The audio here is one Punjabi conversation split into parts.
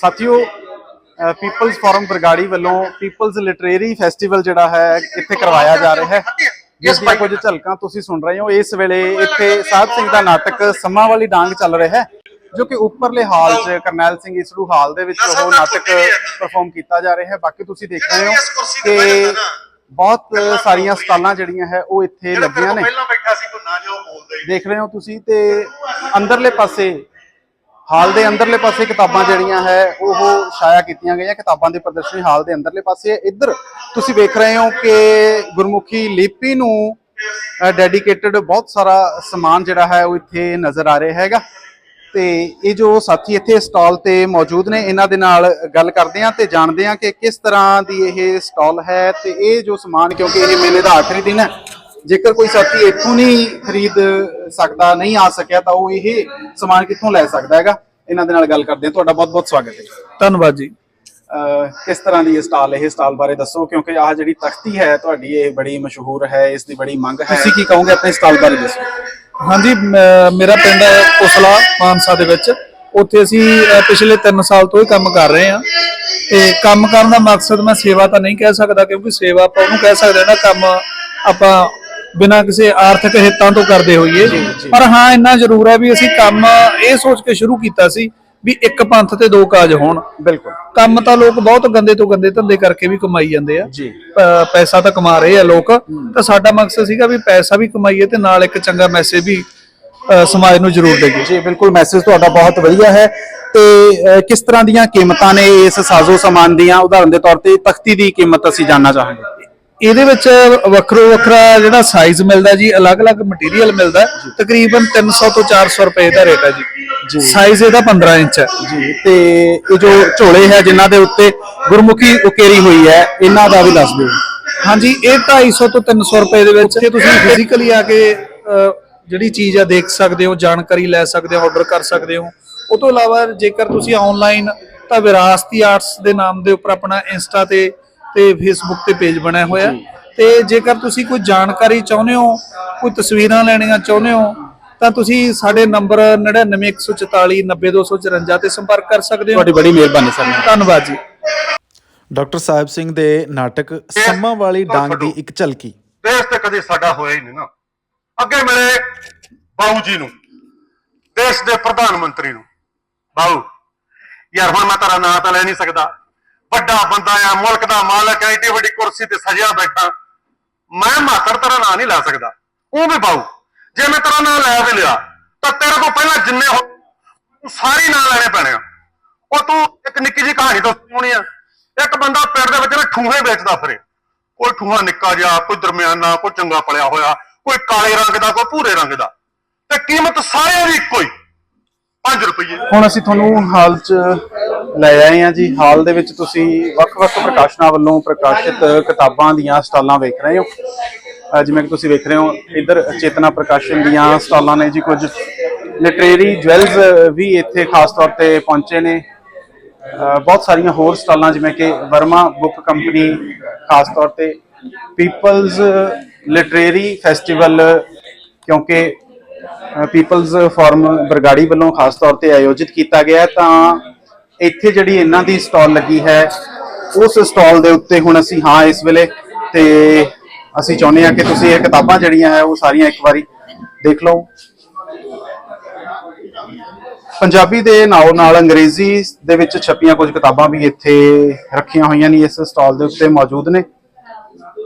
ਸਾਥੀਓ ਪੀਪਲਜ਼ ਫੋਰਮ ਬਰਗਾੜੀ ਵੱਲੋਂ ਪੀਪਲਜ਼ ਲਿਟਰੇਰੀ ਫੈਸਟੀਵਲ ਜਿਹੜਾ ਹੈ ਇੱਥੇ ਕਰਵਾਇਆ ਜਾ ਰਿਹਾ ਹੈ। ਜਿਸ ਦੀਆਂ ਕੁਝ ਝਲਕਾਂ ਤੁਸੀਂ ਸੁਣ ਰਹੇ ਹੋ ਇਸ ਵੇਲੇ ਇੱਥੇ ਸਾਹਿਬ ਸਿੰਘ ਦਾ ਨਾਟਕ ਸਮਾਂ ਵਾਲੀ ਡਾਂਗ ਚੱਲ ਰਿਹਾ ਹੈ ਜੋ ਕਿ ਉੱਪਰਲੇ ਹਾਲ 'ਚ ਕਰਨੈਲ ਸਿੰਘ ਇਸਰੂ ਹਾਲ ਦੇ ਵਿੱਚ ਉਹ ਨਾਟਕ ਪਰਫਾਰਮ ਕੀਤਾ ਜਾ ਰਿਹਾ ਹੈ। ਬਾਕੀ ਤੁਸੀਂ ਦੇਖ ਰਹੇ ਹੋ ਕਿ ਬਹੁਤ ਸਾਰੀਆਂ ਸਟਾਲਾਂ ਜਿਹੜੀਆਂ ਹੈ ਉਹ ਇੱਥੇ ਲੱਗੀਆਂ ਨੇ। ਦੇਖ ਰਹੇ ਹੋ ਤੁਸੀਂ ਤੇ ਅੰਦਰਲੇ ਪਾਸੇ ਹਾਲ ਦੇ ਅੰਦਰਲੇ ਪਾਸੇ ਕਿਤਾਬਾਂ ਜਿਹੜੀਆਂ ਹੈ, ਉਹ ਛਾਇਆ ਕੀਤੀਆਂ ਗਈਆਂ ਕਿਤਾਬਾਂ ਦੇ ਪ੍ਰਦਰਸ਼ਨੀ ਹਾਲ ਦੇ ਅੰਦਰਲੇ ਪਾਸੇ। ਹੈ ਇੱਧਰ ਤੁਸੀਂ ਵੇਖ ਰਹੇ ਹੋ ਕਿ ਗੁਰਮੁਖੀ ਲਿਪੀ ਨੂੰ ਡੈਡੀਕੇਟਡ ਬਹੁਤ ਸਾਰਾ ਸਮਾਨ ਜਿਹੜਾ ਹੈ, ਉਹ ਇੱਥੇ ਨਜ਼ਰ ਆ ਰਿਹਾ ਹੈਗਾ। ਤੇ ਇਹ ਜੋ ਸਾਥੀ ਇੱਥੇ ਸਟਾਲ ਤੇ ਮੌਜੂਦ ਨੇ, ਇਹਨਾਂ ਦੇ ਨਾਲ ਗੱਲ ਕਰਦੇ ਹਾਂ ਤੇ ਜਾਣਦੇ ਹਾਂ ਕਿ ਕਿਸ ਤਰ੍ਹਾਂ ਦੀ ਇਹ ਸਟਾਲ ਹੈ ਤੇ ਇਹ ਜੋ ਸਮਾਨ, ਕਿਉਂਕਿ ਇਹ ਮੇਲੇ ਦਾ ਆਖਰੀ ਦਿਨ ਹੈ, ਜੇਕਰ ਕੋਈ ਸਾਥੀ ਇੱਥੋਂ ਨਹੀਂ ਖਰੀਦ ਸਕਦਾ, ਨਹੀਂ ਆ ਸਕਿਆ, ਤਾਂ ਉਹ ਇਹ ਸਮਾਨ ਕਿੱਥੋਂ ਲੈ ਸਕਦਾ ਹੈਗਾ? ਇਹਨਾਂ ਦੇ ਨਾਲ ਗੱਲ ਕਰਦੇ ਹਾਂ। ਤੁਹਾਡਾ ਬਹੁਤ ਬਹੁਤ ਸਵਾਗਤ ਹੈ ਧੰਨਵਾਦ ਜੀ। ਕਿਸ ਤਰ੍ਹਾਂ ਦੀ ਇਹ ਸਟਾਲ ਇਹ ਸਟਾਲ ਬਾਰੇ ਦੱਸੋ ਕਿਉਂਕਿ ਆਹ ਜਿਹੜੀ ਤਖਤੀ ਹੈ ਤੁਹਾਡੀ ਇਹ ਬੜੀ ਮਸ਼ਹੂਰ ਹੈ ਇਸ ਦੀ ਬੜੀ ਮੰਗ ਹੈ। ਤੁਸੀਂ ਕੀ ਕਹੋਗੇ ਆਪਣੇ ਸਟਾਲ ਬਾਰੇ ਦੱਸੋ? ਹਾਂਜੀ ਮੇਰਾ ਪਿੰਡ ਹੈ ਕੋਸਲਾ ਮਾਨਸਾ ਦੇ ਵਿੱਚ। ਉੱਥੇ ਅਸੀਂ ਪਿਛਲੇ 3 ਸਾਲ ਤੋਂ ਹੀ ਕੰਮ ਕਰ ਰਹੇ ਹਾਂ। ਤੇ ਕੰਮ ਕਰਨ ਦਾ ਮਕਸਦ ਮੈਂ ਸੇਵਾ ਤਾਂ ਨਹੀਂ ਕਹਿ ਸਕਦਾ ਕਿਉਂਕਿ ਸੇਵਾ ਆਪਾਂ ਉਹਨੂੰ ਕਹਿ ਸਕਦੇ ਹਾਂ ਨਾ ਕੰਮ ਆਪਾਂ ਬਿਨਾਂ ਕਿਸੇ ਆਰਥਿਕ ਹਿੱਤਾਂ ਤੋਂ ਕਰਦੇ ਹੋਈਏ। ਪਰ ਹਾਂ ਇੰਨਾ ਜ਼ਰੂਰ ਹੈ ਵੀ ਅਸੀਂ ਕੰਮ ਇਹ ਸੋਚ ਕੇ ਸ਼ੁਰੂ ਕੀਤਾ ਸੀ ਵੀ ਇੱਕ ਪੰਥ ਤੇ ਦੋ ਕਾਜ ਹੋਣ। ਬਿਲਕੁਲ। ਕੰਮ ਤਾਂ ਲੋਕ ਬਹੁਤ ਗੰਦੇ ਤੋਂ ਗੰਦੇ ਧੰਦੇ ਕਰਕੇ ਵੀ ਕਮਾਈ ਜਾਂਦੇ ਆ। ਜੀ। ਪੈਸਾ ਤਾਂ ਕਮਾ ਰਹੇ ਆ ਲੋਕ। ਤਾਂ ਸਾਡਾ ਮਕਸਦ ਸੀਗਾ ਵੀ ਪੈਸਾ ਵੀ ਕਮਾਈਏ ਤੇ ਨਾਲ ਇੱਕ ਚੰਗਾ ਮੈਸੇਜ ਵੀ ਸਮਾਜ ਨੂੰ ਜ਼ਰੂਰ ਦੇਈਏ। ਜੀ ਬਿਲਕੁਲ ਮੈਸੇਜ ਤੁਹਾਡਾ ਬਹੁਤ ਵਧੀਆ ਹੈ। ਤੇ ਕਿਸ ਤਰ੍ਹਾਂ ਦੀਆਂ ਕੀਮਤਾਂ ਨੇ ਇਸ ਸਾਜ਼ੋ ਸਾਮਾਨ ਦੀਆਂ? ਉਦਾਹਰਨ ਦੇ ਤੌਰ ਤੇ ਤਖਤੀ ਦੀ ਕੀਮਤ ਅਸੀਂ ਜਾਨਣਾ ਚਾਹਾਂਗੇ। ਇਹਦੇ ਵਿੱਚ ਵੱਖਰੋ ਵੱਖਰਾ ਜਿਹੜਾ ਸਾਈਜ਼ ਮਿਲਦਾ ਜੀ ਅਲੱਗ-ਅਲੱਗ ਮਟੀਰੀਅਲ ਮਿਲਦਾ ਤਕਰੀਬਨ 300 ਤੋਂ 400 ਰੁਪਏ ਦਾ ਰੇਟ ਹੈ ਜੀ। ਸਾਈਜ਼ ਇਹਦਾ 15 ਇੰਚ ਹੈ। ਜੀ ਤੇ ਇਹ ਜੋ ਝੋਲੇ ਹੈ ਜਿਨ੍ਹਾਂ ਦੇ ਉੱਤੇ ਗੁਰਮੁਖੀ ਉਕੇਰੀ ਹੋਈ ਹੈ ਇਹਨਾਂ ਦਾ ਵੀ ਦੱਸ ਦਿਓ। ਹਾਂਜੀ ਇਹ 250 ਤੋਂ 300 ਰੁਪਏ ਦੇ ਵਿੱਚ ਇੱਥੇ ਤੁਸੀਂ ਫਿਜ਼ੀਕਲੀ ਆ ਕੇ ਜਿਹੜੀ ਚੀਜ਼ ਆ ਦੇਖ ਸਕਦੇ ਹੋ ਜਾਣਕਾਰੀ ਲੈ ਸਕਦੇ ਹੋ ਆਰਡਰ ਕਰ ਸਕਦੇ ਹੋ। ਉਹ ਤੋਂ ਇਲਾਵਾ ਜੇਕਰ ਤੁਸੀਂ ਆਨਲਾਈਨ ਤਾਂ ਵਿਰਾਸਤੀ ਆਰਟਸ ਦੇ ਨਾਮ ਦੇ ਉੱਪਰ ਆਪਣਾ ਇੰਸਟਾ ਤੇ ਤੇ ਫੇਸਬੁੱਕ ਤੇ ਪੇਜ ਬਣਿਆ ਹੋਇਆ। ਤੇ ਜੇਕਰ ਤੁਸੀਂ ਕੋਈ ਜਾਣਕਾਰੀ ਚਾਹੁੰਦੇ ਹੋ ਕੋਈ ਤਸਵੀਰਾਂ ਲੈਣੀਆਂ ਚਾਹੁੰਦੇ ਹੋ ਤਾਂ ਤੁਸੀਂ ਸਾਡੇ ਨੰਬਰ 99144 90254 ਤੇ ਸੰਪਰਕ ਕਰ ਸਕਦੇ ਹੋ। ਤੁਹਾਡੀ ਬੜੀ ਮਿਹਰਬਾਨੀ ਸਰ। ਧੰਨਵਾਦ ਜੀ। ਡਾਕਟਰ ਸਾਹਿਬ ਸਿੰਘ ਦੇ ਨਾਟਕ ਸੰਮਾਂ ਵਾਲੀ ਡਾਂਗ ਦੀ ਇੱਕ ਝਲਕੀ। ਦੇਸ਼ ਤੇ ਕਦੇ ਸਾਡਾ ਹੋਇਆ ਹੀ ਨਹੀਂ ਨਾ। ਅੱਗੇ ਮਿਲੇ ਬਾਊ ਜੀ ਨੂੰ ਦੇਸ਼ ਦੇ ਪ੍ਰਧਾਨ ਮੰਤਰੀ ਨੂੰ। ਬਾਊ ਯਾਰ ਹੁਣ ਮੈਂ ਤੇਰਾ ਨਾਂ ਤਾਂ ਲੈ ਨਹੀਂ ਸਕਦਾ। ਵੱਡਾ ਬੰਦਾ ਆ, ਮੁਲਕ ਦਾ ਮਾਲਕ ਆ, ਏਡੀ ਵੱਡੀ ਕੁਰਸੀ ਤੇ ਸਜਿਆ ਬੈਠਾ। ਮੈਂ ਮਾਤਰ ਤੇਰਾ ਨਾਂ ਨਹੀਂ ਲੈ ਸਕਦਾ। ਉਹ ਵੀ ਬਾਊ, ਜੇ ਮੈਂ ਤੇਰਾ ਨਾਂ ਲੈ ਵੀ ਲਿਆ, ਤਾਂ ਤੇਰੇ ਕੋਲ ਪਹਿਲਾਂ ਜਿੰਨੇ ਹੋ ਸਾਰੇ ਨਾਂ ਲੈਣੇ ਪੈਣੇ ਆ। ਉਹ ਤੂੰ ਇੱਕ ਨਿੱਕੀ ਜਿਹੀ ਕਹਾਣੀ ਤੋਂ ਸੁਣੀ ਆ। ਇੱਕ ਬੰਦਾ ਪਿੰਡ ਦੇ ਵਿੱਚ ਨਾ ਠੂਹੇ ਵੇਚਦਾ ਫਿਰੇ। ਕੋਈ ਠੂਹਾ ਨਿੱਕਾ ਜਿਹਾ, ਕੋਈ ਦਰਮਿਆਨਾ, ਕੋਈ ਚੰਗਾ ਪਲਿਆ ਹੋਇਆ, ਕੋਈ ਕਾਲੇ ਰੰਗ ਦਾ, ਕੋਈ ਭੂਰੇ ਰੰਗ ਦਾ। ਤੇ ਕੀਮਤ ਸਾਰਿਆਂ ਦੀ ਇੱਕੋ ਹੀ। 5 ਰੁਪਏ ਹੁਣ ਅਸੀਂ ਤੁਹਾਨੂੰ ਹਾਲ 'ਚ ਲੈ ਆਏ ਹਾਂ ਜੀ। ਹਾਲ ਦੇ ਵਿੱਚ ਤੁਸੀਂ ਵੱਖ-ਵੱਖ ਪ੍ਰਕਾਸ਼ਨਾਂ ਵੱਲੋਂ ਪ੍ਰਕਾਸ਼ਿਤ ਕਿਤਾਬਾਂ ਦੀਆਂ ਸਟਾਲਾਂ ਵੇਖ ਰਹੇ ਹੋ। ਜਿਵੇਂ ਕਿ ਤੁਸੀਂ ਵੇਖ ਰਹੇ ਹੋ, ਇੱਧਰ ਚੇਤਨਾ ਪ੍ਰਕਾਸ਼ਨ ਦੀਆਂ ਸਟਾਲਾਂ ਨੇ ਜੀ। ਕੁਝ ਲਿਟਰੇਰੀ ਜਵੈਲਸ ਵੀ ਇੱਥੇ ਖਾਸ ਤੌਰ ਤੇ ਪਹੁੰਚੇ ਨੇ। ਬਹੁਤ ਸਾਰੀਆਂ ਹੋਰ ਸਟਾਲਾਂ, ਜਿਵੇਂ ਕਿ ਵਰਮਾ ਬੁੱਕ ਕੰਪਨੀ, ਖਾਸ ਤੌਰ ਤੇ ਪੀਪਲਜ਼ ਲਿਟਰੇਰੀ ਫੈਸਟੀਵਲ ਕਿਉਂਕਿ ਪੀਪਲਜ਼ ਫੋਰਮ ਬਰਗਾੜੀ ਵੱਲੋਂ ਖਾਸ ਤੌਰ ਤੇ ਆਯੋਜਿਤ ਕੀਤਾ ਗਿਆ ਤਾਂ ਇੱਥੇ ਜਿਹੜੀ ਇਹਨਾਂ ਦੀ ਸਟਾਲ ਲੱਗੀ ਹੈ, ਉਸ ਸਟਾਲ ਦੇ ਉੱਤੇ ਹੁਣ ਅਸੀਂ ਹਾਂ ਇਸ ਵੇਲੇ ਤੇ ਅਸੀਂ ਚਾਹੁੰਦੇ ਹਾਂ ਕਿ ਤੁਸੀਂ ਇਹ ਕਿਤਾਬਾਂ ਜਿਹੜੀਆਂ ਹੈ ਉਹ ਸਾਰੀਆਂ ਇੱਕ ਵਾਰੀ ਦੇਖ ਲਓ। ਪੰਜਾਬੀ ਦੇ ਨਾਲੋਂ ਨਾਲ ਅੰਗਰੇਜ਼ੀ ਦੇ ਵਿੱਚ ਛਪੀਆਂ ਕੁਝ ਕਿਤਾਬਾਂ ਵੀ ਇੱਥੇ ਰੱਖੀਆਂ ਹੋਈਆਂ ਨੇ, ਇਸ ਸਟਾਲ ਦੇ ਉੱਤੇ ਮੌਜੂਦ ਨੇ।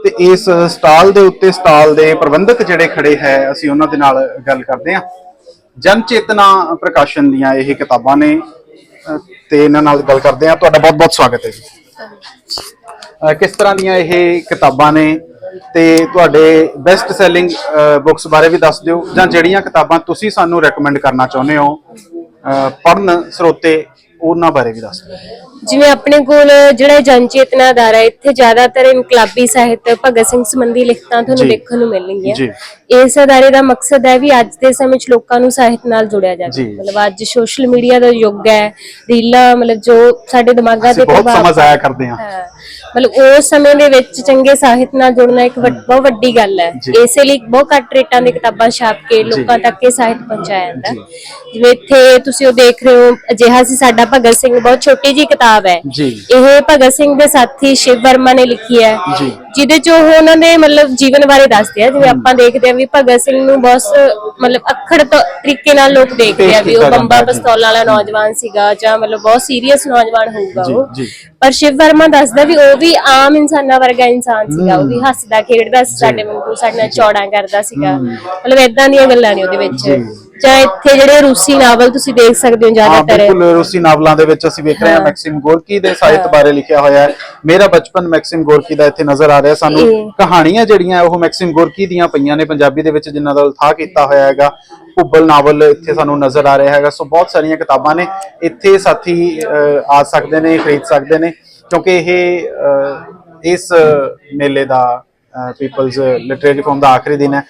ਤੇ ਇਸ ਸਟਾਲ ਦੇ ਉੱਤੇ ਸਟਾਲ ਦੇ ਪ੍ਰਬੰਧਕ ਜਿਹੜੇ ਖੜੇ ਹੈ, ਅਸੀਂ ਉਹਨਾਂ ਦੇ ਨਾਲ ਗੱਲ ਕਰਦੇ ਹਾਂ। ਜਨ ਚੇਤਨਾ ਪ੍ਰਕਾਸ਼ਨ ਦੀਆਂ ਇਹ ਕਿਤਾਬਾਂ ਨੇ। ਤੇ ਇਹਨਾਂ ਨਾਲ ਗੱਲ ਕਰਦੇ ਹਾਂ। ਤੁਹਾਡਾ ਬਹੁਤ ਬਹੁਤ ਸਵਾਗਤ ਹੈ ਜੀ। ਅਹ ਕਿਸ ਤਰ੍ਹਾਂ ਦੀਆਂ ਇਹ ਕਿਤਾਬਾਂ ਨੇ ਤੇ ਤੁਹਾਡੇ ਬੈਸਟ ਸੈਲਿੰਗ ਬੁੱਕਸ ਬਾਰੇ ਵੀ ਦੱਸ ਦਿਓ ਜਾਂ ਜਿਹੜੀਆਂ ਕਿਤਾਬਾਂ ਤੁਸੀਂ ਸਾਨੂੰ ਰეკਮੈਂਡ ਕਰਨਾ ਚਾਹੁੰਦੇ ਹੋ ਪੜਨ ਸਰੋਤੇ ਉਹਨਾਂ ਬਾਰੇ ਵੀ ਦੱਸ ਦਿਓ ਜਿਵੇਂ ਆਪਣੇ ਕੋਲ ਜਿਹੜਾ ਜਨ ਚੇਤਨਾ ਅਦਾਰਾ ਹੈ ਇੱਥੇ ਜ਼ਿਆਦਾਤਰ ਇਨਕਲਾਬੀ ਸਾਹਿਤ ਭਗਤ ਸਿੰਘ ਸੰਬੰਧੀ ਲਿਖਤਾਂ ਤੁਹਾਨੂੰ ਜੀ। ਦੇਖਣ ਨੂੰ ਮਿਲਣਗੀਆਂ ਜੀ। ਇਸ ਅਦਾਰੇ ਦਾ ਮਕਸਦ ਹੈ ਵੀ ਅੱਜ ਦੇ ਸਮੇਂ 'ਚ ਲੋਕਾਂ ਨੂੰ ਸਾਹਿਤ ਨਾਲ ਜੋੜਿਆ ਜਾਵੇ ਜੀ। ਮਤਲਬ ਅੱਜ ਸੋਸ਼ਲ ਮੀਡੀਆ ਦਾ ਯੁੱਗ ਹੈ ਰੀਲਾਂ ਮਤਲਬ ਜੋ ਸਾਡੇ ਦਿਮਾਗਾਂ ਤੇ ਅਸੀਂ ਬਹੁਤ ਪ੍ਰਭਾਵ ਸਮਝ ਆਇਆ ਕਰਦੇ ਹਾਂ ਹਾਂ। ਮਤਲਬ ਉਸ ਸਮੇਂ ਦੇ ਵਿੱਚ ਚੰਗੇ ਸਾਹਿਤ ਨਾਲ ਜੁੜਨਾ ਇੱਕ ਵੱਡ- ਬਹੁਤ ਵੱਡੀ ਗੱਲ ਹੈ। ਇਸੇ ਲਈ ਬਹੁਤ ਘੱਟ ਰੇਟਾਂ ਦੀ ਕਿਤਾਬਾਂ ਛਾਪ ਕੇ ਲੋਕਾਂ ਤੱਕ ਇਹ ਸਾਹਿਤ ਪਹੁੰਚਾਇਆ ਜਾਂਦਾ। ਜਿਵੇਂ ਇੱਥੇ ਤੁਸੀਂ ਉਹ ਦੇਖ ਰਹੇ ਹੋ ਅਜਿਹਾ ਸੀ ਸਾਡਾ ਭਗਤ ਸਿੰਘ ਬਹੁਤ ਛੋਟੀ ਜੀ ਕਿਤਾਬ ਹੈ। ਜੀ। ਇਹ ਭਗਤ ਸਿੰਘ ਦੇ ਸਾਥੀ ਸ਼ਿਵ ਵਰਮਾ ਨੇ ਲਿਖੀ ਹੈ। ਜੀ। ਜਿਹਦੇ ਚ ਉਹ ਉਹਨਾਂ ਦੇ ਮਤਲਬ ਜੀਵਨ ਬਾਰੇ ਦੱਸਦੇ ਆ ਜਿਵੇਂ ਆਪਾਂ ਦੇਖਦੇ ਆ ਵੀ ਭਗਤ ਸਿੰਘ ਨੂੰ ਬਹੁਤ ਮਤਲਬ ਅੱਖੜ ਤਰੀਕੇ ਨਾਲ ਲੋਕ ਦੇਖਦੇ ਆ ਵੀ ਉਹ ਬੰਬਾ। ਪਿਸਤੌਲਾਂ ਵਾਲਾ ਨੌਜਵਾਨ ਸੀਗਾ ਜਾਂ ਮਤਲਬ ਬਹੁਤ ਸੀਰੀਅਸ ਨੌਜਵਾਨ ਹੋਊਗਾ ਉਹ। ਪਰ ਸ਼ਿਵ ਵਰਮਾ ਦੱਸਦਾ ਵੀ ਉਹ ਵੀ ਆਮ ਇਨਸਾਨਾਂ ਵਰਗਾ ਇਨਸਾਨ ਸੀਗਾ ਉਹ ਵੀ ਹੱਸਦਾ ਖੇਡਦਾ ਸਾਡੇ ਵਾਂਗੂ ਸਾਡੇ ਨਾਲ ਚੌੜਾਂ ਕਰਦਾ ਸੀਗਾ। ਮਤਲਬ ਇਦਾਂ ਦੀਆਂ ਗੱਲਾਂ ਨੇ ਉਹਦੇ ਵਿੱਚ। ਜਾਂ ਇੱਥੇ ਜਿਹੜੇ ਰੂਸੀ ਨਾਵਲ ਤੁਸੀਂ ਦੇਖ ਸਕਦੇ ਹੋ ਜ਼ਿਆਦਾਤਰ। ਬਿਲਕੁਲ ਰੂਸੀ ਨਾਵਲਾਂ ਦੇ ਵਿੱਚ ਅਸੀਂ ਵੇਖ ਰਹੇ ਹਾਂ ਮੈਕਸਿਮ ਗੋਰਕੀ ਦੇ ਸਾਹਿਤ ਬਾਰੇ ਲਿਖਿਆ ਹੋਇਆ ਹੈ। ਮੇਰਾ ਬਚਪਨ ਮੈਕਸਿਮ ਗੋਰਕੀ ਦਾ ਇੱਥੇ ਨਜ਼ਰ ਆ ਰਿਹਾ। ਸਾਨੂੰ ਕਹਾਣੀਆਂ ਜਿਹੜੀਆਂ ਉਹ ਮੈਕਸਿਮ ਗੋਰਕੀ ਦੀਆਂ ਪਈਆਂ ਨੇ ਪੰਜਾਬੀ ਦੇ ਵਿੱਚ ਜਿਨ੍ਹਾਂ ਦਾ ਉਲਥਾ ਕੀਤਾ ਹੋਇਆ ਹੈਗਾ। ਭੁੱਬਲ ਨਾਵਲ ਇੱਥੇ ਸਾਨੂੰ ਨਜ਼ਰ ਆ ਰਿਹਾ ਹੈਗਾ। ਸੋ ਬਹੁਤ ਸਾਰੀਆਂ ਕਿਤਾਬਾਂ ਨੇ। ਇੱਥੇ ਸਾਥੀ ਆ ਸਕਦੇ ਨੇ ਖਰੀਦ ਸਕਦੇ ਨੇ। ਕਿਉਂਕਿ ਇਹ ਇਸ ਮੇਲੇ ਦਾ ਪੀਪਲਜ਼ ਲਿਟਰੇਰੀ ਫੋਰਮ ਦਾ ਆਖਰੀ ਦਿਨ ਹੈ।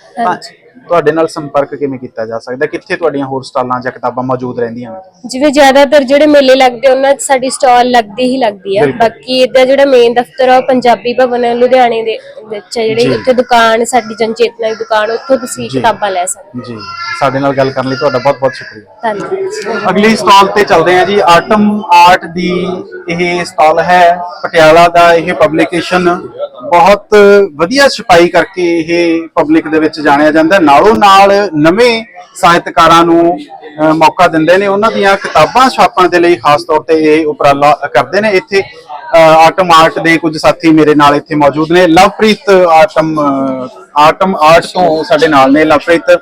ਤੁਹਾਡੇ ਨਾਲ ਸੰਪਰਕ ਕਿਵੇਂ ਕੀਤਾ ਜਾ ਸਕਦਾ? ਕਿੱਥੇ ਤੁਹਾਡੀਆਂ ਹੋਰ ਸਟਾਲਾਂ ਜਾਂ ਕਿਤਾਬਾਂ ਮੌਜੂਦ ਰਹਿੰਦੀਆਂ ਨੇ? ਜਿਵੇਂ ਜ਼ਿਆਦਾਤਰ ਜਿਹੜੇ ਮੇਲੇ ਲੱਗਦੇ ਉਹਨਾਂ 'ਚ ਸਾਡੀ ਸਟਾਲ ਲੱਗਦੀ ਹੀ ਲੱਗਦੀ ਆ। ਬਿਲਕੁਲ। ਬਾਕੀ ਇਹਦਾ ਜਿਹੜਾ ਮੇਨ ਦਫ਼ਤਰ ਆ ਉਹ ਪੰਜਾਬੀ ਭਵਨ ਲੁਧਿਆਣੇ ਦੇ ਵਿੱਚ ਹੈ ਜਿਹੜੀ ਉੱਥੇ ਦੁਕਾਨ ਸਾਡੀ ਜਨਚੇਤਨਾ ਦੀ ਦੁਕਾਨ ਉੱਥੋਂ ਤੁਸੀਂ ਜੀ। ਕਿਤਾਬਾਂ ਲੈ ਸਕਦੇ ਜੀ। ਸਾਡੇ ਨਾਲ ਗੱਲ ਕਰਨ ਲਈ ਤੁਹਾਡਾ ਬਹੁਤ ਬਹੁਤ ਸ਼ੁਕਰੀਆ। ਹੋ ਧੰਨਵਾਦ। ਅਗਲੀ ਸਟਾਲ ਤੇ ਚੱਲਦੇ ਹਾਂ ਜੀ। ਆਟਮ ਆਰਟ ਦੀ ਇਹ ਸਟਾਲ ਹੈ ਪਟਿਆਲਾ ਦਾ ਇਹ ਪਬਲਿਕੇਸ਼ਨ ਬਹੁਤ ਵਧੀਆ ਛਪਾਈ ਕਰਕੇ ਇਹ ਪਬਲਿਕ ਦੇ ਵਿੱਚ ਜਾਣਿਆ ਜਾਂਦਾ ਨਾਲੋਂ ਨਾਲ ਨਵੇਂ ਸਾਹਿਤਕਾਰਾਂ ਨੂੰ ਮੌਕਾ ਦਿੰਦੇ ਨੇ। ਉਹਨਾਂ ਦੀਆਂ ਕਿਤਾਬਾਂ ਛਾਪਣ ਦੇ ਲਈ ਖਾਸ ਤੌਰ ਤੇ ਇਹ ਉਪਰਾਲਾ ਕਰਦੇ ਨੇ। ਇੱਥੇ ਅਹ, ਆਟਮ ਆਰਟ ਦੇ ਕੁਝ ਸਾਥੀ ਮੇਰੇ ਨਾਲ ਇੱਥੇ ਮੌਜੂਦ ਨੇ। Lovepreet autumn uh, autumn art ਤੋਂ ਸਾਡੇ ਨਾਲ ਨੇ। ਲਵਪ੍ਰੀਤ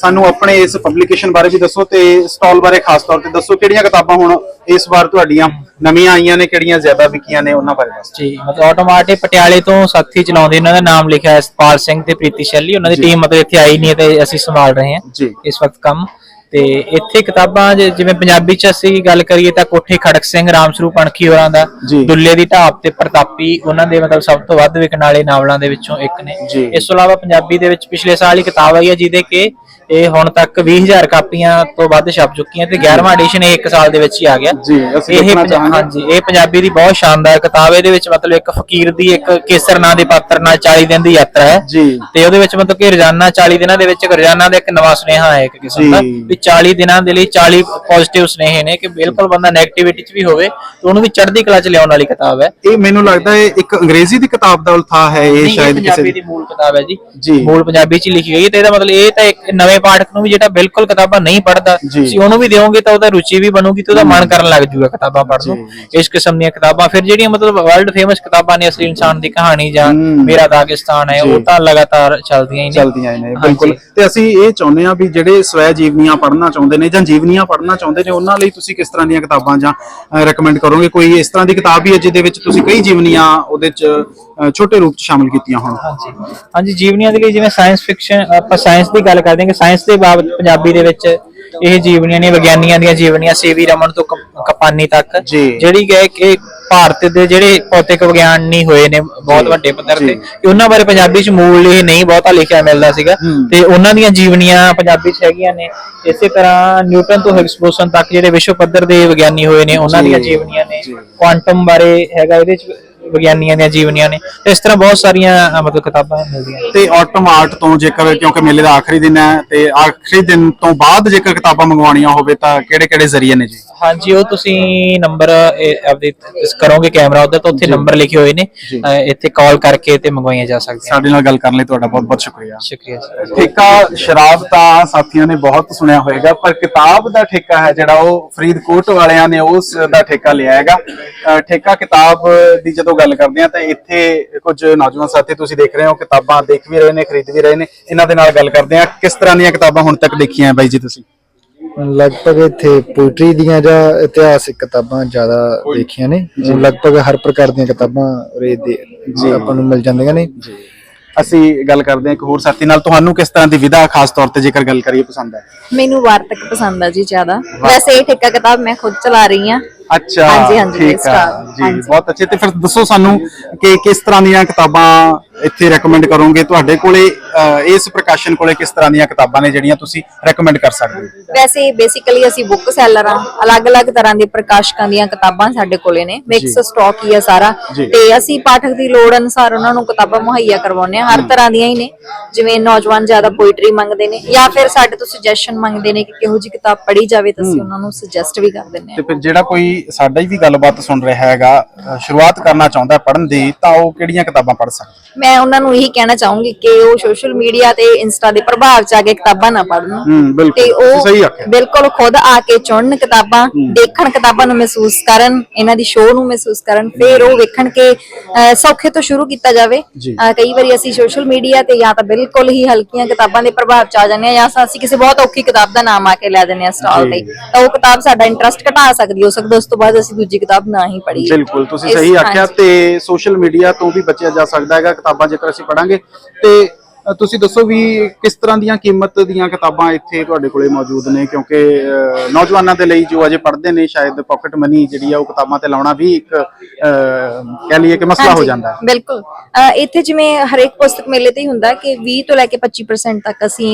ਸਾਨੂੰ ਆਪਣੇ ਇਸ ਪਬਲੀਕੇਸ਼ਨ ਬਾਰੇ ਵੀ ਦੱਸੋ ਤੇ ਸਟਾਲ ਬਾਰੇ ਖਾਸ ਤੌਰ ਤੇ ਦੱਸੋ ਕਿਹੜੀਆਂ ਕਿਤਾਬਾਂ ਹੁਣ ਇਸ ਵਾਰ ਤੁਹਾਡੀਆਂ ਨਵੀਆਂ ਆਈਆਂ ਨੇ ਕਿਹੜੀਆਂ ਜ਼ਿਆਦਾ ਵਿਕੀਆਂ ਨੇ ਉਹਨਾਂ ਬਾਰੇ ਦੱਸੋ ਜੀ ਮਤਲਬ ਆਟੋਮਾਟਿਕ ਪਟਿਆਲੇ ਤੋਂ ਸਾਥੀ ਚਲਾਉਂਦੇ ਇਹਨਾਂ ਦਾ ਨਾਮ ਲਿਖਿਆ ਹੈ ਸਪਾਲ ਸਿੰਘ ਤੇ ਪ੍ਰੀਤੀ ਸ਼ੈਲੀ ਉਹਨਾਂ ਦੀ। ਟੀਮ ਮਤਲਬ ਇੱਥੇ ਆਈ ਨਹੀਂ ਹੈ ਤੇ ਅਸੀਂ ਸੰਭਾਲ ਰਹੇ ਹਾਂ ਜੀ। ਇਸ ਵਕਤ ਕੰਮ ਤੇ ਇੱਥੇ ਕਿਤਾਬਾਂ ਜੇ- ਜਿਵੇਂ ਪੰਜਾਬੀ ਚ ਅਸੀਂ ਗੱਲ ਕਰੀਏ ਤਾਂ ਕੋਠੇ ਖੜਕ ਸਿੰਘ ਰਾਮ ਸਰੂਪ ਅਣਖੀ ਹੋਰਾਂ ਦਾ ਜੀ। ਦੁੱਲੇ ਦੀ ਢਾਬ ਤੇ ਪ੍ਰਤਾਪੀ ਉਹਨਾਂ ਦੇ ਮਤਲਬ ਸਭ ਤੋਂ ਵੱਧ ਵਿਕਣ ਵਾਲੇ ਨਾਵਲਾਂ ਦੇ ਵਿੱਚੋਂ ਇੱਕ ਨੇ ਜੀ। ਇਸ ਤੋਂ ਇਲਾਵਾ ਪੰਜਾਬੀ ਦੇ ਵਿੱਚ ਪਿਛਲੇ ਸਾਲ ਹੀ ਕਿਤਾਬ ਆਈ ਹੈ ਜਿਹਦੇ ਕਿ ਇਹ ਹੁਣ ਤੱਕ 20000 ਕਾਪੀਆਂ ਤੋਂ ਵੱਧ ਛਪ ਚੁੱਕੀਆਂ ਤੇ 11ਵਾਂ ਐਡੀਸ਼ਨ ਇਹ ਇੱਕ ਸਾਲ ਦੇ ਵਿੱਚ ਹੀ ਆ ਗਿਆ ਜੀ, ਅਸੀਂ ਇਹ ਦੇਖਣਾ ਪੰਜਾ- ਚਾਹਾਂਗੇ। ਹਾਂਜੀ ਇਹ ਪੰਜਾਬੀ ਦੀ ਬਹੁਤ ਸ਼ਾਨਦਾਰ ਕਿਤਾਬ ਹੈ ਇਹਦੇ ਵਿੱਚ ਮਤਲਬ ਇੱਕ ਫਕੀਰ ਦੀ ਇੱਕ ਕੇਸਰ ਨਾਂ ਦੇ ਪਾਤਰ ਨਾਲ 40 ਦਿਨ ਦੀ ਯਾਤਰਾ ਹੈ ਜੀ ਤੇ ਉਹਦੇ ਵਿੱਚ ਮਤਲਬ ਕਿ ਰੋਜ਼ਾਨਾ 40 ਦਿਨਾਂ ਦੇ ਵਿੱਚ ਇੱਕ ਰੋਜ਼ਾਨਾ ਦਾ ਇੱਕ ਨਵਾਂ ਸੁਨੇਹਾ ਹੈ ਇੱਕ ਕਿਸਮ ਦਾ ਜੀ। ਵੀ 40 ਦਿਨਾਂ ਦੇ ਲਈ 40 ਪੋਜ਼ਿਟਿਵ ਸੁਨੇਹੇ ਨੇ ਕਿ ਬਿਲਕੁਲ ਬੰਦਾ 네ਗੇਟਿਵਿਟੀ 'ਚ ਵੀ ਹੋਵੇ ਤੇ ਉਹਨੂੰ ਵੀ ਚੜ੍ਹਦੀ ਕਲਾ 'ਚ ਲਿਆਉਣ ਵਾਲੀ ਕਿਤਾਬ ਹੈ ਇਹ ਮੈਨੂੰ ਲੱਗਦਾ ਹੈ ਇੱਕ ਅੰਗਰੇਜ਼ੀ ਦੀ ਕਿਤਾਬ ਦਾ ਉਲਥਾ ਹੈ ਇਹ ਸ਼ਾਇਦ ਕਿਸੇ ਦੀ ਮੂਲ ਕਿਤਾਬ ਹੈ ਜੀ। ਮੂਲ ਪੰਜਾਬੀ 'ਚ ਲਿਖੀ ਗਈ ਹੈ ਤੇ ਇਹਦਾ ਮਤਲਬ ਇਹ ਤਾਂ ਇੱਕ ਨਵੇਂ ਪਾਠਕ ਨੂੰ ਵੀ ਜਿਹੜਾ ਬਿਲਕੁਲ ਕਿਤਾਬਾਂ ਨਹੀਂ ਪੜ੍ਹਦਾ। ਤੁਸੀਂ ਉਹਨੂੰ ਵੀ ਦਿਓਗੇ ਤਾਂ ਉਹਦਾ ਰੁਚੀ ਵੀ ਬਣੂਗੀ ਤੇ ਉਹਦਾ ਮਨ ਕਰਨ ਲੱਗ ਜਾਊਗਾ ਕਿਤਾਬਾਂ ਪੜ੍ਹਨ ਨੂੰ ਇਸ ਕਿਸਮ ਦੀਆਂ ਕਿਤਾਬਾਂ ਫਿਰ ਜਿਹੜੀਆਂ ਮਤਲਬ ਵਰਲਡ ਫੇਮਸ ਕਿਤਾਬਾਂ ਨੇ ਅਸਲੀ ਇਨਸਾਨ ਦੀ ਕਹਾਣੀ ਜਾਂ। ਮੇਰਾ ਦਾਗਿਸਤਾਨ ਹੈ ਉਹ। ਤਾਂ ਲਗਾਤਾਰ ਚੱਲਦੀਆਂ ਹੀ ਨੇ ਚਲਦੀਆਂ ਨੇ। ਬਿਲਕੁਲ ਤੇ ਅਸੀਂ ਇਹ ਚਾਹੁੰਦੇ ਹਾਂ ਵੀ ਜਿਹੜੇ ਸਵੈ ਜੀਵਨੀਆਂ ਪੜ੍ਹਨਾ ਚਾਹੁੰਦੇ ਨੇ ਜਾਂ ਜੀਵਨੀਆਂ ਪੜ੍ਹਨਾ ਚਾਹੁੰਦੇ ਨੇ ਉਹਨਾਂ ਲਈ ਤੁਸੀਂ ਕਿਸ ਤਰ੍ਹਾਂ ਦੀਆਂ ਕਿਤਾਬਾਂ ਜਾਂ ਰეკਮੈਂਡ ਕਰੋਗੇ? ਕੋਈ ਇਸ ਤਰ੍ਹਾਂ ਦੀ ਕਿਤਾਬ ਵੀ ਹੈ ਜਿਹਦੇ ਵਿੱਚ ਤੁਸੀਂ ਕਈ ਜੀਵਨੀਆਂ ਉਹਦੇ ਚ ਛੋਟੇ ਰੂਪ ਚ ਸ਼ਾਮਿਲ ਕੀਤੀਆਂ ਹੋਣ? ਹਾਂਜੀ। ਹਾਂਜੀ ਜੀਵਨੀਆਂ ਦੇ ਲਈ ਜਿਵੇਂ ਸਾਇੰਸ ਫਿਕਸ਼ਨ ਆਪਾਂ ਸਾਇੰਸ ਦੀ ਗੱਲ ਕਰਦੇ ਹਾਂ ਕਿ ਸਾਇੰਸ ਦੇ ਬਾਬਤ ਪੰਜਾਬੀ ਦੇ ਵਿੱਚ ਇਹ ਜੀਵਨੀਆਂ ਨੇ ਵਿਗਿਆਨੀਆਂ ਦੀਆਂ ਜੀਵਨੀਆਂ ਸੀਵੀ ਰਮਨ ਤੋਂ ਕਪ- ਕਪਾਨੀ ਤੱਕ। ਜਿਹੜੀ ਕਿ ਭਾਰਤ ਦੇ ਜਿਹੜੇ ਭੌਤਿਕ ਵਿਗਿਆਨੀ ਹੋਏ ਨੇ ਬਹੁਤ ਵੱਡੇ ਪੱਧਰ। ਤੇ ਕਿ ਉਹਨਾਂ ਬਾਰੇ ਪੰਜਾਬੀ ਚ ਮੂਲ ਇਹ ਨਹੀਂ ਬਹੁਤਾ ਲਿਖਿਆ ਮਿਲਦਾ ਸੀਗਾ। ਤੇ ਉਹਨਾਂ ਦੀਆਂ ਜੀਵਨੀਆਂ ਪੰਜਾਬੀ ਚ ਹੈਗੀਆਂ ਨੇ ਇਸੇ ਤਰ੍ਹਾਂ ਨਿਊਟਨ ਤੋਂ ਹਿਗਸ ਬੋਸਨ ਤੱਕ ਜਿਹੜੇ ਵਿਸ਼ਵ ਪੱਧਰ ਦੇ ਵਿਗਿਆਨੀ ਹੋਏ ਨੇ ਉਹਨਾਂ। ਦੀਆਂ ਜੀਵਨੀਆਂ ਨੇ। ਕੁਆਂਟਮ ਬਾਰੇ ਹੈਗਾ ਇਹਦੇ ਚ ਵਿਗਿਆਨੀਆਂ ਦੀਆਂ ਜੀਵਨੀਆਂ ਨੇ। ਤੇ ਇਸ ਤਰ੍ਹਾਂ ਬਹੁਤ ਸਾਰੀਆਂ ਅ, ਮਤਲਬ ਕਿਤਾਬਾਂ ਮਿਲਦੀਆਂ ਨੇ। ਤੇ ਆਟਮ ਆਰਟ ਤੋਂ ਜੇਕਰ ਕਿਉਂਕਿ ਮੇਲੇ ਦਾ ਆਖਰੀ ਦਿਨ ਹੈ ਤੇ ਆਖਰੀ ਦਿਨ ਤੋਂ ਬਾਅਦ ਜੇਕਰ ਕਿਤਾਬਾਂ ਮੰਗਵਾਉਣੀਆਂ ਹੋਵੇ ਤਾਂ ਕਿਹੜੇ ਕਿਹੜੇ ਜ਼ਰੀਏ ਨੇ ਜੀ? ਹਾਂਜੀ ਉਹ ਤੁਸੀਂ ਨੰਬਰ ਆਪਦੇ ਇਸ ਕਰੋਗੇ ਕੈਮਰਾ ਉਧਰ ਤਾਂ ਉੱਥੇ ਨੰਬਰ ਲਿਖੇ ਹੋਏ ਨੇ। ਅ, ਇੱਥੇ ਕਾਲ ਕਰਕੇ ਤੇ ਮੰਗਵਾਈਆਂ ਜਾ ਸਕਦੀਆਂ ਸਾਡੇ ਨਾਲ ਗੱਲ ਕਰਨ ਲਈ ਤੁਹਾਡਾ ਬਹੁਤ ਬਹੁਤ ਸ਼ੁਕਰੀਆ। ਸ਼ੁਕਰੀਆ ਜੀ। ਠੇਕਾ ਸ਼ਰਾਬ ਤਾਂ ਸਾਥੀਆਂ ਨੇ ਬਹੁਤ ਸੁਣਿਆ ਹੋਵੇਗਾ ਪਰ ਕਿਤਾਬ ਦਾ ਠੇਕਾ ਹੈ ਜਿਹੜਾ ਉਹ ਫਰੀਦਕੋਟ ਵਾਲਿਆਂ ਨੇ ਉਸ ਦਾ ਠੇਕਾ ਲਿਆ ਹੈਗਾ। ਅਹ ਠੇਕਾ ਕਿਤਾਬ ਦੀ ਜਦੋਂ ਗੱਲ ਕਰਦੇ ਆ ਤਾਂ ਇੱਥੇ ਕੁਝ ਨੌਜਵਾਨ ਸਾਥੀ ਤੁਸੀਂ ਦੇਖ ਰਹੇ ਹੋ ਕਿਤਾਬਾਂ ਦੇਖ ਵੀ ਰਹੇ ਨੇ ਖਰੀਦ ਵੀ ਰਹੇ ਨੇ। ਇਹਨਾਂ ਦੇ ਨਾਲ ਗੱਲ ਕਰਦੇ ਆ ਕਿਸ ਤਰ੍ਹਾਂ ਦੀਆਂ ਕਿਤਾਬਾਂ ਹੁਣ ਤੱਕ ਦੇਖੀਆਂ ਬਾਈ ਜੀ ਤੁਸੀਂ? ਲਗਭਗ ਇੱਥੇ ਪੋਇਟਰੀ ਦੀਆਂ ਜਾਂ ਇਤਿਹਾਸਿਕ ਕਿਤਾਬਾਂ ਜ਼ਿਆਦਾ ਦੇਖੀਆਂ ਨੇ। ਲਗਭਗ ਹਰ ਪ੍ਰਕਾਰ ਦੀਆਂ ਕਿਤਾਬਾਂ ਉਰੇ ਦੇ ਆਪਾਂ ਨੂੰ ਮਿਲ ਜਾਂਦੀਆਂ ਨੇ। ਅਸੀਂ ਗੱਲ ਕਰਦੇ ਹਾਂ ਇੱਕ ਹੋਰ ਸਾਥੀ ਨਾਲ ਤੁਹਾਨੂੰ ਕਿਸ ਤਰ੍ਹਾਂ ਦੀ ਵਿਧਾ ਖਾਸ ਤੌਰ ਤੇ ਜੇਕਰ ਗੱਲ ਕਰੀਏ ਪਸੰਦ ਹੈ? ਮੈਨੂੰ ਵਾਰਤਕ ਪਸੰਦ ਆ ਜੀ ਜ਼ਿਆਦਾ। ਵੈਸੇ ਇਹ ਠੇਕਾ ਕਿਤਾਬ ਮੈਂ ਖੁਦ ਚਲਾ ਰਹੀ ਆ ਅੱਛਾ ਹਾਂਜੀ, ਹਾਂਜੀ, ਠੀਕ ਆ। ਸਟਾਰ, ਜੀ। ਬਹੁਤ ਅੱਛੇ। ਤੇ ਫਿਰ ਦੱਸੋ ਸਾਨੂੰ ਕਿ ਕਿਸ ਤਰ੍ਹਾਂ ਦੀਆਂ ਕਿਤਾਬਾਂ ਇੱਥੇ ਰეკਮੈਂਡ ਕਰੋਗੇ? ਤੁਹਾਡੇ ਕੋਲੇ ਇਸ ਪ੍ਰਕਾਸ਼ਨ ਕੋਲੇ ਕਿਸ ਤਰ੍ਹਾਂ ਦੀਆਂ ਕਿਤਾਬਾਂ ਨੇ ਜਿਹੜੀਆਂ ਤੁਸੀਂ ਰეკਮੈਂਡ ਕਰ ਸਕਦੇ ਹੋ? ਵੈਸੇ ਬੇਸਿਕਲੀ ਅਸੀਂ ਬੁੱਕ ਸੈਲਰ ਆ ਅਲੱਗ-ਅਲੱਗ ਤਰ੍ਹਾਂ ਦੇ ਪ੍ਰਕਾਸ਼ਕਾਂ ਦੀਆਂ ਕਿਤਾਬਾਂ ਸਾਡੇ ਕੋਲੇ ਨੇ। ਮਿਕਸ ਸਟਾਕ ਹੀ ਆ ਸਾਰਾ। ਤੇ ਅਸੀਂ ਪਾਠਕ ਦੀ ਲੋੜ ਅਨੁਸਾਰ ਉਹਨਾਂ ਨੂੰ ਕਿਤਾਬਾਂ ਮੁਹੱਈਆ ਕਰਵਾਉਂਦੇ ਆ ਹਰ ਤਰ੍ਹਾਂ ਦੀਆਂ ਹੀ ਨੇ। ਜਿਵੇਂ ਨੌਜਵਾਨ ਜ਼ਿਆਦਾ ਪੋਇਟਰੀ ਮੰਗਦੇ ਨੇ। ਜਾਂ ਫਿਰ ਸਾਡੇ ਤੋਂ ਸੁਜੈਸ਼ਨ ਮੰਗਦੇ ਨੇ ਕਿ ਕਿਹੋ ਜੀ ਕਿਤਾਬ ਪੜ੍ਹੀ ਜਾਵੇ ਤਾਂ ਅਸੀਂ ਉਹਨਾਂ ਨੂੰ ਸੁਜੈਸਟ ਵੀ ਕਰ ਦਿੰਦੇ ਤੇ ਆ ਫਿਰ ਜਿਹੜਾ ਕੋਈ ਸਾਡਾ ਹੀ ਵੀ ਗੱਲਬਾਤ ਸੁਣ ਰਿਹਾ ਹੈਗਾ ਸ਼ੁਰੂਆਤ ਕਰਨਾ ਚਾਹੁੰਦਾ ਪੜ੍ਹਨ ਦੀ ਤਾਂ ਉਹ ਕਿਹੜੀਆਂ ਕਿਤਾਬਾਂ ਪੜ੍ਹ ਸਕਦਾ? ਮੈਂ ਉਹਨਾਂ ਨੂੰ ਇਹੀ ਕਹਿਣਾ ਚਾਹੂੰਗੀ ਕਿ ਉਹ ਸੋਸ਼ਲ ਮੀਡੀਆ ਤੇ ਇੰਸਟਾ ਦੇ ਪ੍ਰਭਾਵ ਚ ਆ ਕੇ ਕਿਤਾਬਾਂ ਨਾ ਬਿਲਕੁਲ। ਤੇ ਉਹ ਬਿਲਕੁਲ ਖੁਦ ਆ ਕੇ ਚੁਣਨ ਕਿਤਾਬਾਂ ਦੇਖਣ ਕਿਤਾਬਾਂ ਨੂੰ ਮਹਿਸੂਸ ਕਰਨ ਇਹਨਾਂ ਦੀ ਸ਼ੋਅ ਨੂੰ ਮਹਿਸੂਸ ਕਰਨ ਫਿਰ ਉਹ ਵੇਖਣ ਕਿ ਸੌਖੇ ਤੋਂ ਸ਼ੁਰੂ ਕੀਤਾ ਜਾਵੇ। ਕਈ ਵਾਰੀ ਅਸੀਂ ਸੋਸ਼ਲ ਮੀਡੀਆ ਤੇ ਜਾਂ ਤਾਂ ਬਿਲਕੁਲ ਹੀ ਹਲਕੀਆਂ ਕਿਤਾਬਾਂ ਦੇ ਪ੍ਰਭਾਵ ਚ ਆ ਜਾਂਦੇ ਆ ਜਾਂ ਅਸੀਂ ਕਿਸੇ ਬਹੁਤ ਔਖੀ ਕਿਤਾਬ ਦਾ ਨਾਮ ਆ ਕੇ ਲੈ ਦਿੰਦੇ ਆ ਸਟਾਲ। ਤੇ। ਤਾਂ ਉਹ ਕਿਤਾਬ ਸਾਡਾ ਇੰਟਰਸਟ ਘਟਾ ਸਕਦੀ ਹੋ। ਸਕਦਾ ਉਸ ਤੋਂ ਬਾਅਦ ਅਸੀਂ ਦੂਜੀ ਕਿਤਾਬ ਨਾ ਹੀ ਪੜ੍ਹੀਏ। ਬਿਲਕੁਲ ਤੁਸੀਂ ਸਹੀ ਆਖਿਆ। ਤੇ ਸੋਸ਼ਲ ਮੀਡੀਆ ਤੋਂ ਵੀ ਬਚਿਆ ਜਾ ਸਕਦਾ ਹੈਗਾ। ਕਿਤਾਬਾਂ ਜੇਕਰ ਅਸੀਂ ਪੜਾਂਗੇ ਤੇ ਤੁਸੀਂ ਦੱਸੋ ਵੀ ਕਿਸ ਤਰ੍ਹਾਂ ਦੀਆਂ ਕੀਮਤ ਦੀਆਂ ਕਿਤਾਬਾਂ ਇੱਥੇ ਤੁਹਾਡੇ ਕੋਲੇ ਮੌਜੂਦ ਨੇ ਕਿਉਂਕਿ ਨੌਜਵਾਨਾਂ ਦੇ ਲਈ ਜੋ ਅਜੇ ਪੜ੍ਹਦੇ ਨੇ ਸ਼ਾਇਦ ਪਾਕਟ ਮਨੀ ਜਿਹੜੀ ਆ ਉਹ ਕਿਤਾਬਾਂ ਤੇ ਲਾਉਣਾ ਵੀ ਇੱਕ ਕਹਿ ਲਈਏ ਕਿ ਮਸਲਾ ਹੋ ਜਾਂਦਾ ਹੈ ਬਿਲਕੁਲ ਇੱਥੇ ਜਿਵੇਂ ਹਰੇਕ ਪੁਸਤਕ ਮੇਲੇ ਤੇ ਹੀ ਹੁੰਦਾ ਕਿ 20 ਤੋਂ ਲੈ ਕੇ 25% ਤੱਕ ਅਸੀਂ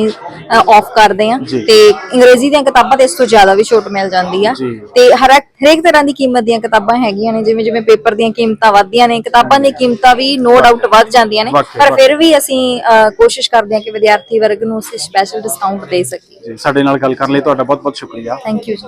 ਆਫ ਕਰਦੇ ਜੀ। ਤੇ ਅੰਗਰੇਜ਼ੀ ਦੀਆਂ ਕਿਤਾਬਾਂ ਤੇ ਇਸ ਤੋਂ ਜ਼ਿਆਦਾ ਵੀ ਛੋਟ ਮਿਲ ਜਾਂਦੀ ਆ ਜੀ। ਤੇ ਹਰ ਹਰੇਕ ਤਰ੍ਹਾਂ ਦੀ ਕੀਮਤ ਦੀਆਂ ਕਿਤਾਬਾਂ ਹੈਗੀਆਂ ਨੇ ਜਿਵੇਂ ਜਿਵੇਂ ਪੇਪਰ ਦੀਆਂ ਕੀਮਤਾਂ ਵੱਧਦੀਆਂ ਨੇ ਕਿਤਾਬਾਂ ਦੀਆਂ ਕੀਮਤਾਂ ਵੀ ਨੋ ਡਾਊਟ ਵੱਧ ਜਾਂਦੀਆਂ ਨੇ ਪਰ। ਫਿਰ ਵੀ ਅਸੀਂ ਅਹ, ਕੋਸ਼ਿਸ਼ ਕਰਦੇ ਹਾਂ ਕਿ ਵਿਦਿਆਰਥੀ ਵਰਗ ਨੂੰ ਅਸੀਂ ਸਪੈਸ਼ਲ ਡਿਸਕਾਊਂਟ ਦੇ ਸਕੀਏ। ਜੀ ਸਾਡੇ ਨਾਲ ਗੱਲ ਕਰਨ ਲਈ ਤੁਹਾਡਾ ਬਹੁਤ ਬਹੁਤ ਸ਼ੁਕਰੀਆ ਥੈਂਕ ਯੂ ਜੀ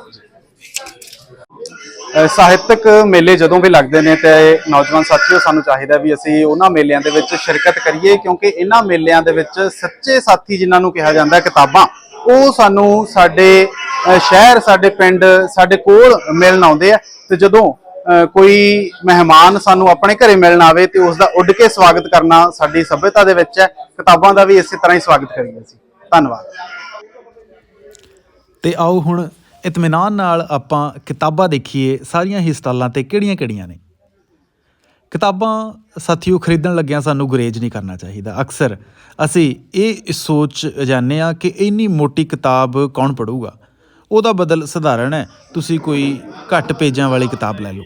ਸਾਹਿਤਕ ਮੇਲੇ ਜਦੋਂ ਵੀ ਲੱਗਦੇ ਨੇ ਤੇ ਨੌਜਵਾਨ ਸਾਥੀਓ ਸਾਨੂੰ ਚਾਹੀਦਾ ਵੀ ਅਸੀਂ ਉਹਨਾਂ ਮੇਲਿਆਂ ਦੇ ਵਿੱਚ ਸ਼ਿਰਕਤ ਕਰੀਏ ਕਿਉਂਕਿ ਇਹਨਾਂ ਮੇਲਿਆਂ ਦੇ ਵਿੱਚ ਸੱਚੇ ਸਾਥੀ ਜਿਨ੍ਹਾਂ ਨੂੰ ਕਿਹਾ ਜਾਂਦਾ ਕਿਤਾਬਾਂ ਉਹ ਸਾਨੂੰ ਸਾਡੇ ਸ਼ਹਿਰ ਸਾਡੇ ਪਿੰਡ ਸਾਡੇ ਕੋਲ ਮਿਲਣ ਆਉਂਦੇ ਆ। ਤੇ ਜਦੋਂ ਕੋਈ ਮਹਿਮਾਨ ਸਾਨੂੰ ਆਪਣੇ ਘਰੇ ਮਿਲਣ ਆਵੇ ਤੇ ਉਸ ਦਾ ਉੱਡ ਕੇ ਸਵਾਗਤ ਕਰਨਾ ਸਾਡੀ ਸਭਿਅਤਾ ਦੇ ਵਿੱਚ ਹੈ। ਕਿਤਾਬਾਂ ਦਾ ਵੀ ਇਸੇ ਤਰ੍ਹਾਂ ਹੀ ਸਵਾਗਤ ਕਰੀਏ ਅਸੀਂ। ਧੰਨਵਾਦ। ਤੇ ਆਓ ਹੁਣ ਇਤਮਾਨਾਨ ਨਾਲ ਆਪਾਂ ਕਿਤਾਬਾਂ ਦੇਖੀਏ, ਸਾਰੀਆਂ ਹੀ ਸਟਾਲਾਂ ਤੇ ਕਿਹੜੀਆਂ-ਕਿਹੜੀਆਂ ਨੇ? ਕਿਤਾਬਾਂ ਸਾਥੀਓ ਖਰੀਦਣ ਲੱਗਿਆਂ ਸਾਨੂੰ ਗੁਰੇਜ ਨਹੀਂ ਕਰਨਾ ਚਾਹੀਦਾ। ਅਕਸਰ ਅਸੀਂ ਇਹ ਸੋਚ ਜਾਂਦੇ ਆ ਕਿ ਇੰਨੀ ਮੋਟੀ ਕਿਤਾਬ ਕੌਣ ਪੜੂਗਾ ਉਹਦਾ ਬਦਲ ਸਧਾਰਨ ਹੈ। ਤੁਸੀਂ ਕੋਈ ਘੱਟ ਪੇਜਾਂ ਵਾਲੀ ਕਿਤਾਬ ਲੈ ਲਓ।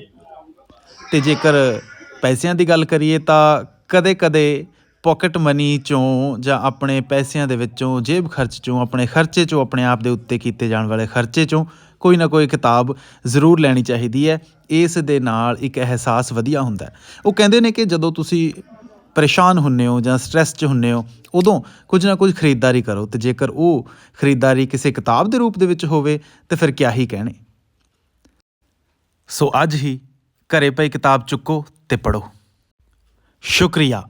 ਤੇ ਜੇਕਰ ਪੈਸਿਆਂ ਦੀ ਗੱਲ ਕਰੀਏ ਤਾਂ ਕਦੇ-ਕਦੇ ਪਾਕਟ ਮਨੀ ਚੋਂ ਜਾਂ ਆਪਣੇ ਪੈਸਿਆਂ ਦੇ ਵਿੱਚੋਂ, ਜੇਬ ਖਰਚ ਚੋਂ, ਆਪਣੇ ਖਰਚੇ ਚੋਂ, ਆਪਣੇ ਆਪ ਦੇ ਉੱਤੇ ਕੀਤੇ ਜਾਣ ਵਾਲੇ ਖਰਚੇ ਚੋਂ ਕੋਈ ਨਾ ਕੋਈ ਕਿਤਾਬ ਜ਼ਰੂਰ ਲੈਣੀ ਚਾਹੀਦੀ ਹੈ। ਇਸ ਦੇ ਨਾਲ ਇੱਕ ਅਹਿਸਾਸ ਵਧੀਆ ਹੁੰਦਾ ਉਹ ਕਹਿੰਦੇ ਨੇ ਕਿ ਜਦੋਂ ਤੁਸੀਂ ਪਰੇਸ਼ਾਨ ਹੁੰਨੇ ਹੋ ਜਾਂ ਸਟ੍ਰੈਸ 'ਚ ਹੁੰਨੇ ਹੋ, ਉਦੋਂ ਕੁਝ ਨਾ ਕੁਝ ਖਰੀਦਦਾਰੀ ਕਰੋ ਤੇ ਜੇਕਰ ਉਹ ਖਰੀਦਦਾਰੀ ਕਿਸੇ ਕਿਤਾਬ ਦੇ ਰੂਪ ਦੇ ਵਿੱਚ ਹੋਵੇ, ਤੇ ਫਿਰ ਕਿਆ ਹੀ ਕਹਿਣੇ। ਸੋ ਅੱਜ ਹੀ ਘਰੇ ਪਈ ਕਿਤਾਬ ਚੁੱਕੋ ਤੇ ਪੜੋ ਸ਼ੁਕਰੀਆ।